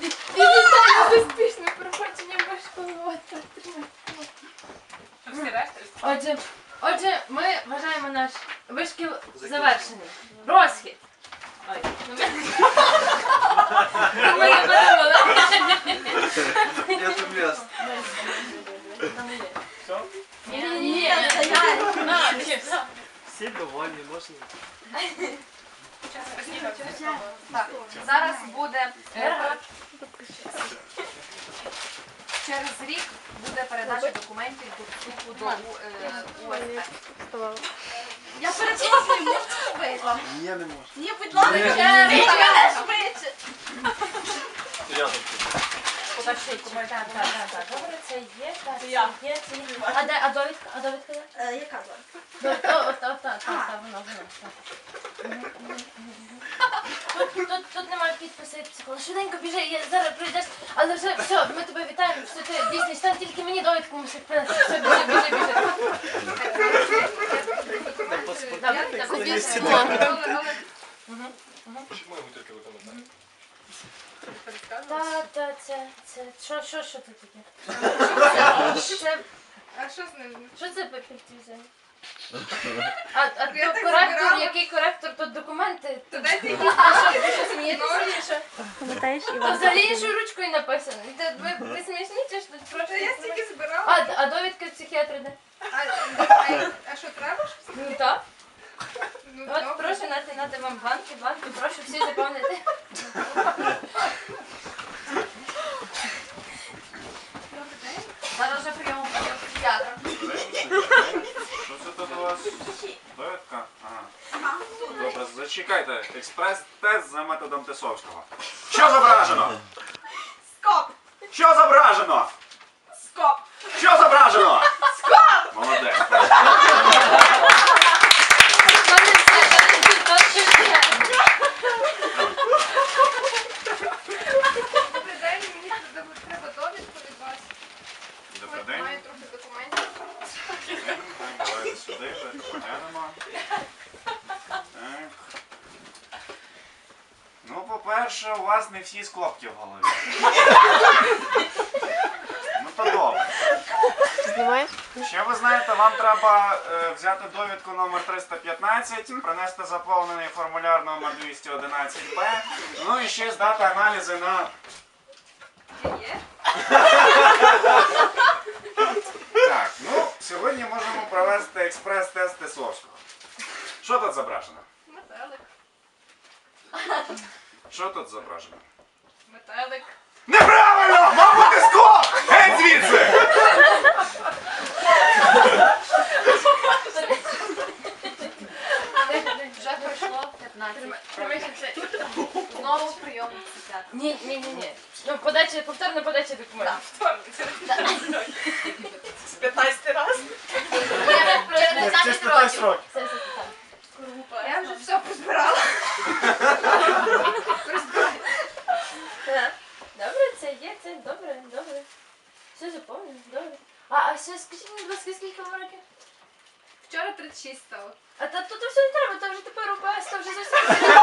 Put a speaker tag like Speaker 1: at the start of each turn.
Speaker 1: Вітаю з успішним проходженням важкого
Speaker 2: Всі решта?
Speaker 1: Отже, отже, ми вважаємо наш вишкіл завершеним. Розхід. Ой, ну ми... Ми не подумали.
Speaker 3: Я
Speaker 1: є.
Speaker 4: Все?
Speaker 1: Ні, ні, ні. На, чіпс.
Speaker 4: Всі довольні, можна.
Speaker 2: Так, зараз буде е, через рік буде передача документів до вступу до е, УСП.
Speaker 5: Я перепрошую, можна швидше?
Speaker 3: Ні, не можу.
Speaker 5: Ні, будь ласка,
Speaker 3: Ні.
Speaker 5: швидше.
Speaker 1: Подождіть, так, так, так, так. Добре, це є, так, це є, це є. А де, а довідка, а довідка де?
Speaker 5: Е, Яка була?
Speaker 1: Ну, так, так, так, воно, воно. Тут, тут, тут немає підпису і. Швиденько біжи, я зараз прийдеш, але вже все, ми тебе вітаємо, що ти дійсний стан, тільки мені довідку мусиш принести. Все, біжи, біжи, біжи. Добре, добре, біжи.
Speaker 4: Чому я тільки виконати?
Speaker 1: Та, та, це, це, що, що, що це таке?
Speaker 2: А що з ним?
Speaker 1: що це папірці А, а
Speaker 2: Я
Speaker 1: то
Speaker 2: так
Speaker 1: коректор, який коректор, тут документи.
Speaker 2: То дайте якісь
Speaker 1: Ви що смієтеся чи що?
Speaker 6: Пам'ятаєш,
Speaker 1: А
Speaker 6: Іван?
Speaker 1: взагалі ще ручкою написано. Ти, Ви, ви смішні чи що? Просто
Speaker 2: Я стільки збирала.
Speaker 1: А, а довідка психіатра де?
Speaker 2: А, а, а що треба ж?
Speaker 1: Ну так.
Speaker 2: Ну,
Speaker 1: От
Speaker 2: добре.
Speaker 1: прошу нати нати вам бланки, бланки, прошу всі заповнити.
Speaker 2: Добрий день.
Speaker 5: Зараз вже прийом психіатра.
Speaker 7: Що це тут у вас? Довідка? Ага.
Speaker 5: Ага.
Speaker 7: Добре, зачекайте. Експрес-тест за методом Тисовського. Що зображено?
Speaker 5: Скоп!
Speaker 7: Що зображено?
Speaker 5: Скоп!
Speaker 7: Що зображено? Скоп! Молодець.
Speaker 2: Добрий день, мені треба довідку від вас.
Speaker 7: Добрий день.
Speaker 2: Маю трохи документів.
Speaker 7: Так, Давайте сюди, так, поглянемо. Так. Ну, по-перше, у вас не всі склопки в голові. Ну то добре.
Speaker 6: Знімаєш?
Speaker 7: Ще ви знаєте, вам треба е, взяти довідку номер 315, принести заповнений формуляр номер 211Б, ну і ще здати аналізи на. Так, ну, сьогодні можемо провести експрес-тест Тесовського. Що тут зображено?
Speaker 2: Метелик.
Speaker 7: Що тут зображено?
Speaker 2: Метелик.
Speaker 7: Неправильно! Мав бути скло! Геть звідси!
Speaker 5: Вже пройшло 15. Знову прийом.
Speaker 1: Ні, ні, ні, ні. Ну, подача, повторна подача документів.
Speaker 2: З 15 раз?
Speaker 5: Через 15 років.
Speaker 7: сроки.
Speaker 1: Все, все, так.
Speaker 2: Я вже все позбирала.
Speaker 1: Так. Добре, це є, це добре, добре. Все заповнено, добре. А, а ще скажіть мені, будь ласка, скільки вам років?
Speaker 2: Вчора 36 стало.
Speaker 1: А та тут все не треба, то вже тепер УПС, то вже зовсім.